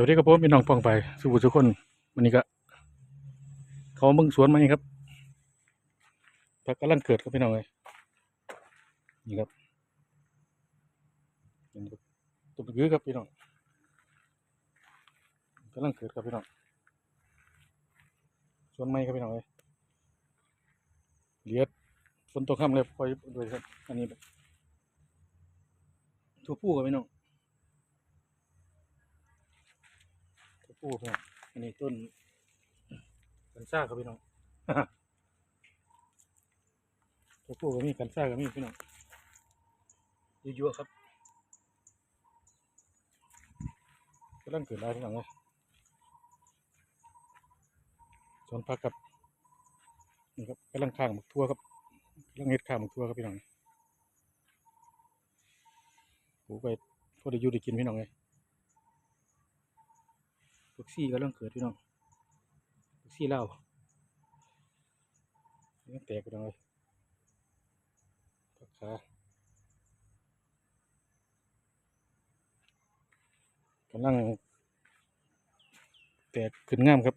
สวัสดีครับผมพี่น้องปองไปสุขุทุกคนวันนี้ก็เขาเบิ่งสวนมานี่ครับผักกำลังเกิดครับพี่น้องเลยนี่ครับนี่ครับต้นกือครับพี่น้องกำลังเกิดครับพี่น้องสวนไม้ครับพี่น้องเลยเหลียดฝนตกค่ำเลยปล่อยด้วยครับอันนี้แบบทั่วผู้ครับพี่น้อง ตัวผู้พี่น้องอันนี้ต้นกันซ่าครับพี่น้องตัวผู้ก็มีกันซ่าก็มีพี่น้องยั่วๆครับกำลังเกิดอะไรพี่น้องเลยสวนผักครับนี่ครับกำลังข้างหมกทั่วครับกำลังเฮ็ดข้างหมกทั่วครับพี่น้องปลูกไปพอได้อยู่ได้กินพี่น้องเลย ลูกซี่ก็เริ่มเกิดพี่น้องลูกซี่เล่าเริ่มแตกไปแล้วเลยปักขากำลังแตกขึ้นงามครับ